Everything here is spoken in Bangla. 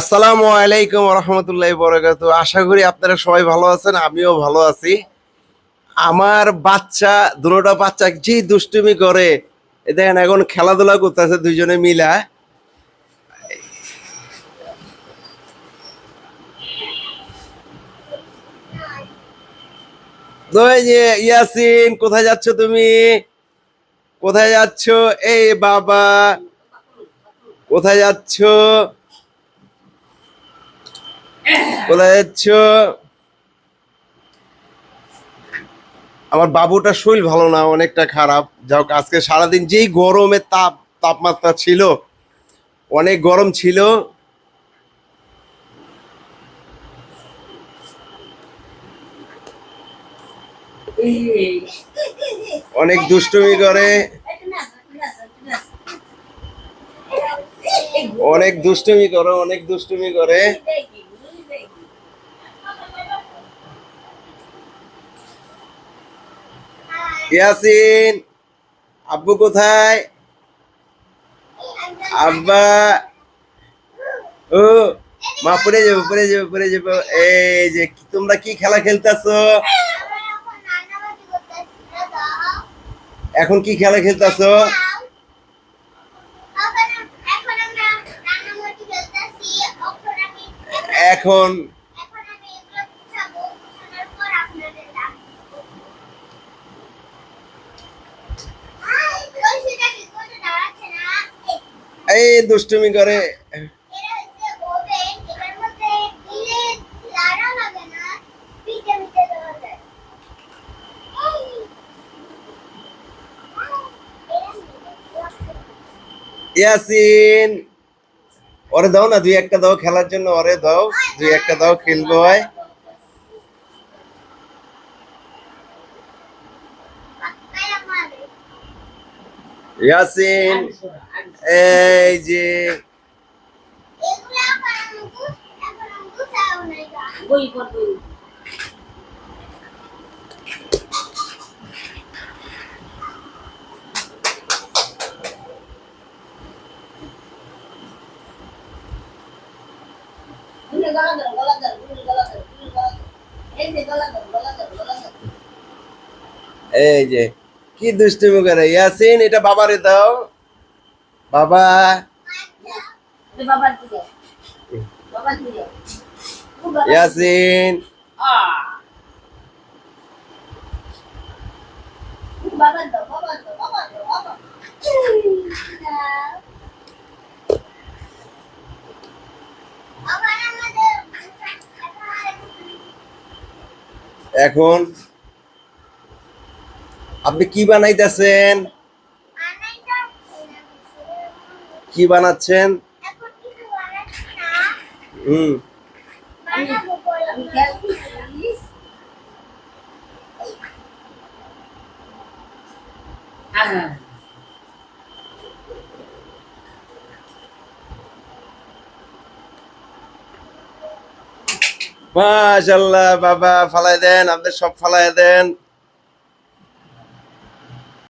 আসসালামু আলাইকুম রহমতুল্লাহ বরকাত আশা করি আপনারা সবাই ভালো আছেন, আমিও ভালো আছি। আমার বাচ্চা দুটোটা বাচ্চা যে দুষ্টুমি করে? দেখেন, এখন খেলাধুলা করতেছে দুইজনে মিলা। ইয়াসিন, কোথায় যাচ্ছ তুমি? কোথায় যাচ্ছ? এই বাবা, কোথায় যাচ্ছ? কোথায় যাচ্ছ আমার বাবুটা শরীর ভালো না, অনেকটা খারাপ। যাও আজকে সারাদিন যেই গরমের তাপ, তাপমাত্রা ছিল, অনেক গরম ছিল, অনেক দুষ্টুমি করে, অনেক দুষ্টুমি করে, অনেক দুষ্টুমি করে। ইয়াসিন, আব্বু কোথায়? আব্বা, ও, মা, পড়ে যাব পড়ে যাব পড়ে যাব। এই যে, তোমরা কি খেলা খেলতেছো? এখন কি খেলা খেলতেছো? এখন এই দুষ্টুমি করে। ইয়াসিন, ওরে দাও না, দুই একটা দাও, খেলার জন্য ওরে দাও, দুই একটা দাও, খেলব, হয়। ইয়াসিন এই যে এই যে কি দুষ্টুমি করে ইয়াসিন এটা বাবারে দাও। বাবা। ইয়াসিন। এখন আপনি কি বানাইতেছেন? কি বানাচ্ছেন? মাশাল্লাহ বাবা ফালাই দেন আপনি সব ফালাই দেন।